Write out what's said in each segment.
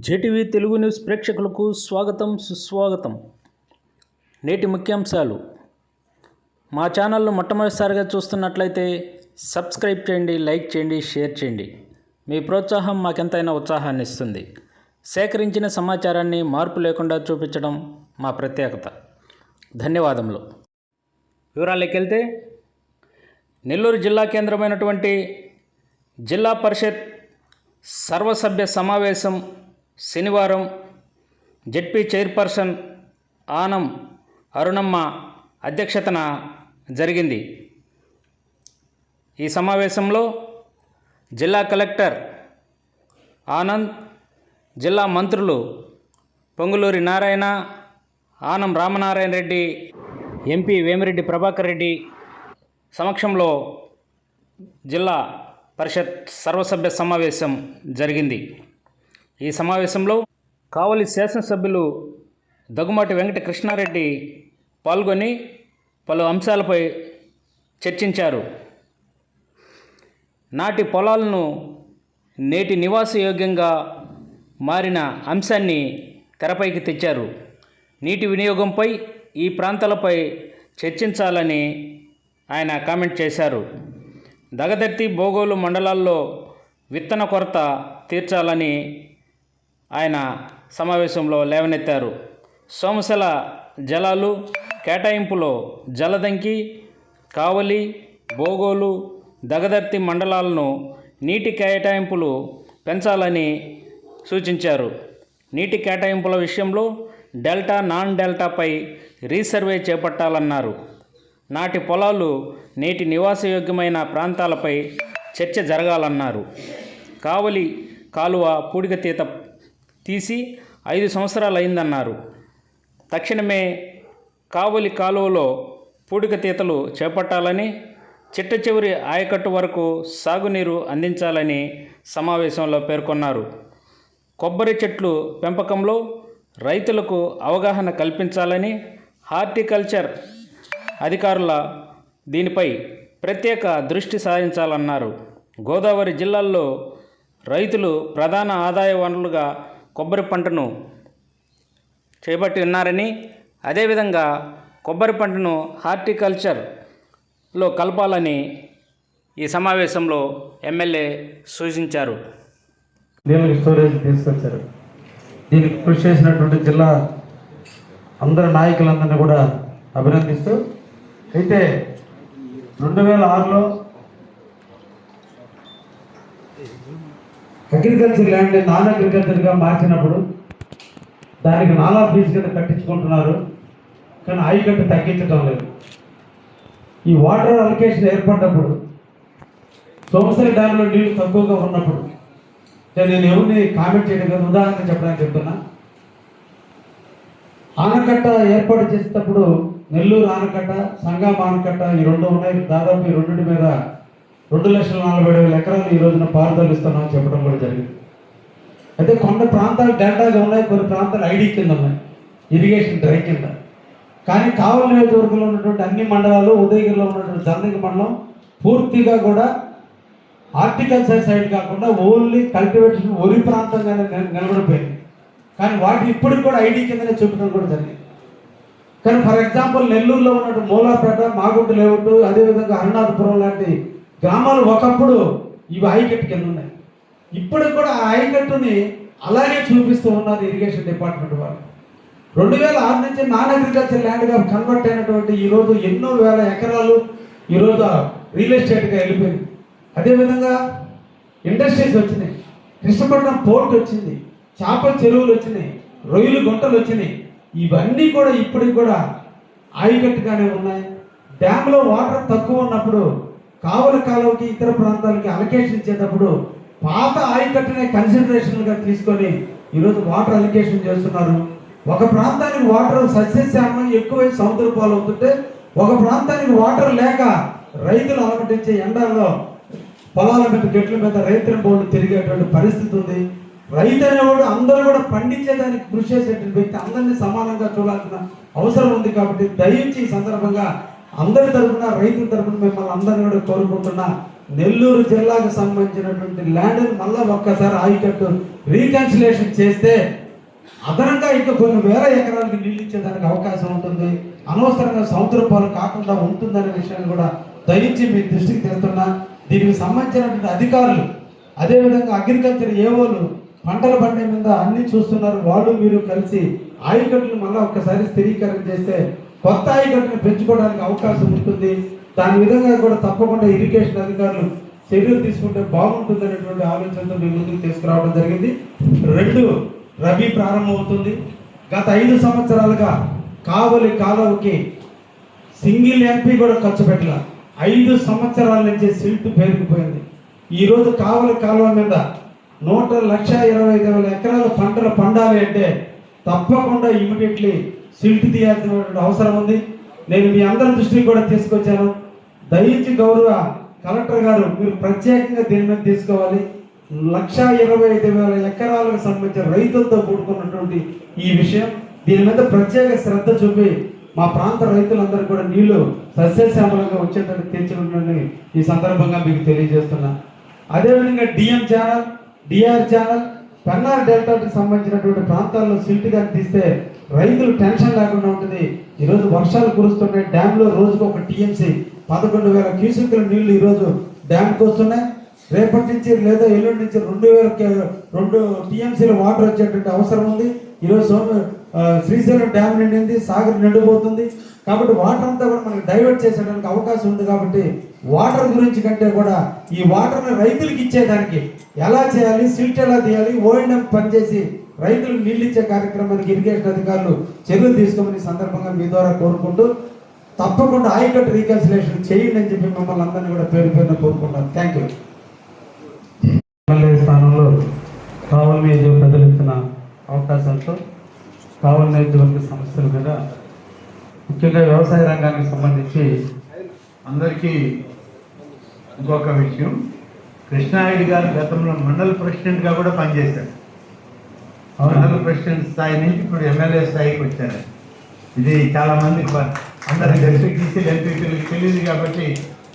JTV Telugu news ప్రేక్షకులకు స్వాగతం సుస్వాగతం. నేటి ముఖ్యాంశాలు. మా ఛానల్ను మొట్టమొదటిసారిగా చూస్తున్నట్లయితే సబ్స్క్రైబ్ చేయండి లైక్ చేయండి షేర్ చేయండి. మీ ప్రోత్సాహం మాకెంతైనా ఉత్సాహాన్ని ఇస్తుంది. సేకరించిన సమాచారాన్ని మార్పు లేకుండా చూపించడం మా ప్రత్యేకత. ధన్యవాదములు. వివరాల్లోకి వెళ్తే నెల్లూరు జిల్లా కేంద్రమైనటువంటి జిల్లా పరిషత్ సర్వసభ్య సమావేశం శనివారం జెడ్పీ చైర్పర్సన్ ఆనం అరుణమ్మ అధ్యక్షతన జరిగింది. ఈ సమావేశంలో జిల్లా కలెక్టర్ ఆనంద్ జిల్లా మంత్రులు పొంగులూరి నారాయణ ఆనం రామనారాయణ రెడ్డి ఎంపీ వేమిరెడ్డి ప్రభాకర్ రెడ్డి సమక్షంలో జిల్లా పరిషత్ సర్వసభ్య సమావేశం జరిగింది. ఈ సమావేశంలో కావలి శాసనసభ్యులు దగ్గుమాటి వెంకట కృష్ణారెడ్డి పాల్గొని పలు అంశాలపై చర్చించారు. నాటి పొలాలను నేటి నివాసయోగ్యంగా మారిన అంశాన్ని తెరపైకి తెచ్చారు. నీటి వినియోగంపై ఈ ప్రాంతాలపై చర్చించాలని ఆయన కామెంట్ చేశారు. దగదర్తి బోగోలు మండలాల్లో విత్తన కొరత తీర్చాలని ఆయన సమావేశంలో లేవనెత్తారు. సోమశల జలాలు కేటాయింపులో జలదంకి కావలి బోగోలు దగదర్తి మండలాలను నీటి కేటాయింపులు పెంచాలని సూచించారు. నీటి కేటాయింపుల విషయంలో డెల్టా నాన్ డెల్టాపై రీసర్వే చేపట్టాలన్నారు. నాటి పొలాలు నేటి నివాసయోగ్యమైన ప్రాంతాలపై చర్చ జరగాలన్నారు. కావలి కాలువ పూడికతీత తీసి ఐదు సంవత్సరాలు అయిందన్నారు తక్షణమే కావలి కాలువలో పూడికతీతలు చేపట్టాలని చిట్ట చివరి ఆయకట్టు వరకు సాగునీరు అందించాలని సమావేశంలో పేర్కొన్నారు. కొబ్బరి చెట్లు పెంపకంలో రైతులకు అవగాహన కల్పించాలని హార్టికల్చర్ అధికారుల దీనిపై ప్రత్యేక దృష్టి సారించాలన్నారు. గోదావరి జిల్లాల్లో రైతులు ప్రధాన ఆదాయ వనరులుగా కొబ్బరి పంటను చేపట్టి ఉన్నారని అదేవిధంగా కొబ్బరి పంటను హార్టికల్చర్లో కలపాలని ఈ సమావేశంలో ఎమ్మెల్యే సూచించారు. స్టోరేజ్ తీసుకొచ్చారు. దీనికి కృషి చేసినటువంటి జిల్లా అందరి నాయకులందరినీ కూడా అభినందిస్తూ అయితే రెండు వేల ఆరులో అగ్రికల్చర్ ల్యాండ్ నాన్ అగ్రికల్చర్గా మార్చినప్పుడు దానికి నాలా ఫీజు కింద కట్టించుకుంటున్నారు కానీ ఆయుకట్టు తగ్గించడం లేదు. ఈ వాటర్ అలొకేషన్ ఏర్పడ్డప్పుడు సోమసరి డ్యాంలో నీళ్ళు తక్కువగా ఉన్నప్పుడు నేను ఎవరిని కామెంట్ చేయడం కదా ఉదాహరణ చెప్పడానికి చెప్తున్నా. ఆనకట్ట ఏర్పాటు చేసేటప్పుడు నెల్లూరు ఆనకట్ట సంగం ఆనకట్ట ఈ రెండు ఉన్నాయి దాదాపు ఈ రెండింటి మీద రెండు లక్షల నలభై ఏడు వేల ఎకరాలు ఈ రోజున పారుదలు ఇస్తున్నామని చెప్పడం కూడా జరిగింది. అయితే కొన్ని ప్రాంతాలు డేటాగా ఉన్నాయి కొన్ని ప్రాంతాలు ఐడి కింద ఉన్నాయి ఇరిగేషన్ డ్రై కింద. కానీ కావలి నియోజకవర్గంలో ఉన్నటువంటి అన్ని మండలాలు ఉదయగిరిలో ఉన్నటువంటి దండకి మండలం పూర్తిగా కూడా హార్టికల్చర్ సైడ్ కాకుండా ఓన్లీ కల్టివేషన్ వరి ప్రాంతంగానే నిలబడిపోయింది. కానీ వాటి ఇప్పటికి కూడా ఐడి కిందనే చూపడం కూడా జరిగింది. కానీ ఫర్ ఎగ్జాంపుల్ నెల్లూరులో ఉన్నటువంటి మూలాపేట మాగుంట లేవుట్టు అదేవిధంగా హరినాథపురం లాంటి గ్రామాలు ఒకప్పుడు ఇవి ఐకట్టు కింద ఉన్నాయి. ఇప్పటికి కూడా ఆ ఐకట్టుని అలాగే చూపిస్తూ ఉన్నారు ఇరిగేషన్ డిపార్ట్మెంట్ వాళ్ళు. రెండు వేల ఆరు నుంచి నాన్ అగ్రికల్చర్ ల్యాండ్గా కన్వర్ట్ అయినటువంటి ఈరోజు ఎన్నో వేల ఎకరాలు ఈరోజు రియల్ ఎస్టేట్గా వెళ్ళిపోయింది. అదేవిధంగా ఇండస్ట్రీస్ వచ్చినాయి. కృష్ణపట్నం పోర్ట్ వచ్చింది. చేపల చెరువులు వచ్చినాయి. రొయ్యలు గుంటలు వచ్చినాయి. ఇవన్నీ కూడా ఇప్పటికి కూడా ఆయకట్టుగానే ఉన్నాయి. డ్యామ్లో వాటర్ తక్కువ ఉన్నప్పుడు కావల కాలువకి ఇతర ప్రాంతాలకి అలొకేషన్ ఇచ్చేటప్పుడు పాత ఆయకట్టునే కన్సిడరేషన్గా తీసుకొని ఈరోజు వాటర్ అలొకేషన్ చేస్తున్నారు. ఒక ప్రాంతానికి వాటర్ సస్యశ్యామం ఎక్కువై సముద్ర పాలు అవుతుంటే ఒక ప్రాంతానికి వాటర్ లేక రైతులు అలమటించే ఎండల్లో పొలాల మీద గెట్ల మీద రైతుల బోర్డు తిరిగేటువంటి పరిస్థితి ఉంది. రైతు అనేవాడు అందరూ కూడా పండించేదానికి కృషి చేసేటువంటి వ్యక్తి అందరినీ సమానంగా చూడాల్సిన అవసరం ఉంది కాబట్టి దయించి ఈ సందర్భంగా అందరి తరపున రైతుల తరపున మిమ్మల్ని అందరినీ కూడా కోరుకుంటున్నా నెల్లూరు జిల్లాకు సంబంధించినటువంటి ల్యాండ్ మళ్ళా ఒక్కసారి ఆయకట్టు రీకన్సిలేషన్ చేస్తే అదనంగా ఇంకా కొన్ని వేల ఎకరాలకు నీళ్ళు ఇచ్చేదానికి అవకాశం ఉంటుంది. అనవసరంగా సముద్ర పాలు కాకుండా ఉంటుందనే విషయాన్ని కూడా దయించి మీ దృష్టికి తెస్తున్నా దీనికి సంబంధించినటువంటి అధికారులు అదేవిధంగా అగ్రికల్చర్ ఏవోలు పంటల పండే మీద అన్ని చూస్తున్నారు. వాళ్ళు మీరు కలిసి ఆయుకట్లు మళ్ళీ ఒక్కసారి స్థిరీకరణ చేస్తే కొత్త ఆయకట్టును పెంచుకోవడానికి అవకాశం ఉంటుంది. దాని విధంగా కూడా తప్పకుండా ఇరిగేషన్ అధికారులు చర్యలు తీసుకుంటే బాగుంటుంది అనేటువంటి ఆలోచనతో మీ ముందుకు తీసుకురావడం జరిగింది. రెండు రబీ ప్రారంభమవుతుంది గత ఐదు సంవత్సరాలుగా కావలి కాలువకి సింగిల్ ఎంపీ కూడా ఖర్చు పెట్టాల. ఐదు సంవత్సరాల నుంచి సిల్ట్ పేరుకుపోయింది. ఈరోజు కావలి కాలువ మీద నూట లక్ష ఇరవై ఐదు వేల ఎకరాల పంటలు పండాలి అంటే తప్పకుండా ఇమీడియట్లీ సిల్ట్ తీయాల్సినటువంటి అవసరం ఉంది. నేను మీ అందరి దృష్టికి కూడా తీసుకొచ్చాను. దయించి గౌరవ కలెక్టర్ గారు మీరు ప్రత్యేకంగా దీని మీద తీసుకోవాలి. లక్షా ఇరవై ఐదు వేల ఎకరాలకు సంబంధించిన రైతులతో కూడుకున్నటువంటి ఈ విషయం దీని మీద ప్రత్యేక శ్రద్ధ చూపి మా ప్రాంత రైతులందరూ కూడా నీళ్ళు సస్యశ్యామలంగా వచ్చేటట్టు తీర్చినటువంటి ఈ సందర్భంగా మీకు తెలియజేస్తున్నా. అదేవిధంగా DM channel DR channel Pennar డెల్టాకి సంబంధించినటువంటి ప్రాంతాల్లో సిల్ట్ కానీ తీస్తే రైతులు టెన్షన్ లేకుండా ఉంటుంది. ఈరోజు వర్షాలు కురుస్తున్నాయి. డ్యాంలో రోజుకు ఒక టీఎంసీ పదకొండు వేల క్యూసెక్ల నీళ్ళు ఈరోజు డ్యాంకి వస్తున్నాయి. రేపటి నుంచి లేదా ఎల్లుండి నుంచి రెండు వేల రెండు టీఎంసీల వాటర్ వచ్చేటువంటి అవసరం ఉంది. ఈరోజు సోమ శ్రీశైలం డ్యామ్ నిండింది. సాగర్ నిండిపోతుంది. కాబట్టి వాటర్ అంతా కూడా మనకి డైవర్ట్ చేసేదానికి అవకాశం ఉంది కాబట్టి వాటర్ గురించి కంటే కూడా ఈ వాటర్ని రైతులకు ఇచ్చేదానికి ఎలా చేయాలి సిల్ట్ ఎలా తీయాలి ఓఎండ్ఎం పనిచేసి రైతులకు నీళ్ళు ఇచ్చే కార్యక్రమానికి ఇరిగేషన్ అధికారులు చర్యలు తీసుకోమని సందర్భంగా మీ ద్వారా కోరుకుంటూ తప్పకుండా ఆయకట్టు రీకన్సిలేషన్ చేయండి అని చెప్పి మిమ్మల్ని అందరినీ కూడా పేరు పేరున కోరుకుంటాను థ్యాంక్ యూ ఎమ్మెల్యే స్థానంలో కావలి నియోజక ప్రజలు ఇచ్చిన అవకాశంతో కావలి నియోజకవర్గ సమస్యల మీద ముఖ్యంగా వ్యవసాయ రంగానికి సంబంధించి అందరికీ ఇంకొక విషయం. కృష్ణాయుడు గారు గతంలో మండల ప్రెసిడెంట్గా కూడా పనిచేశారు. మండల ప్రెసిడెంట్ స్థాయి నుంచి ఇప్పుడు ఎమ్మెల్యే స్థాయికి వచ్చారు. ఇది చాలామంది అందరి ఎంపీటీసీ ఎంపీపీలకు తెలియదు కాబట్టి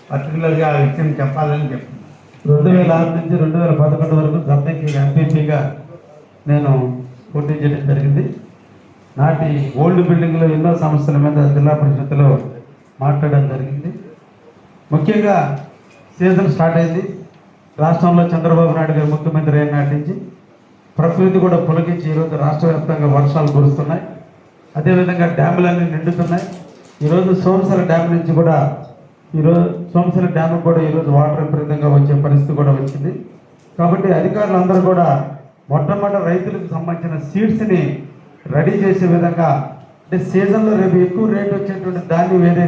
పర్టికులర్గా ఆ విషయం చెప్పాలని చెప్తున్నాను. రెండు వేల ఆరు నుంచి రెండు వేల పదకొండు వరకు గతంకి ఎంపీపీగా నేను పోటీ చేయడం జరిగింది. నాటి ఓల్డ్ బిల్డింగ్లో ఎన్నో సమస్యల మీద జిల్లా పరిషత్తులో మాట్లాడడం జరిగింది. ముఖ్యంగా సీజన్ స్టార్ట్ అయింది. రాష్ట్రంలో చంద్రబాబు నాయుడు గారు ముఖ్యమంత్రి అయిన నాటి నుంచి ప్రకృతి కూడా పులకించి ఈరోజు రాష్ట్ర వ్యాప్తంగా వర్షాలు కురుస్తున్నాయి. అదేవిధంగా డ్యాములన్నీ నిండుతున్నాయి. ఈరోజు సోమసర డ్యామ్ నుంచి కూడా ఈరోజు సోమసర డ్యామ్ కూడా ఈరోజు వాటర్ విపరీతంగా వచ్చే పరిస్థితి కూడా వచ్చింది. కాబట్టి అధికారులందరూ కూడా మొట్టమొదటి రైతులకు సంబంధించిన సీడ్స్ని రెడీ చేసే విధంగా అంటే సీజన్లో రేపు ఎక్కువ రేట్ వచ్చేటువంటి దాన్ని వేరే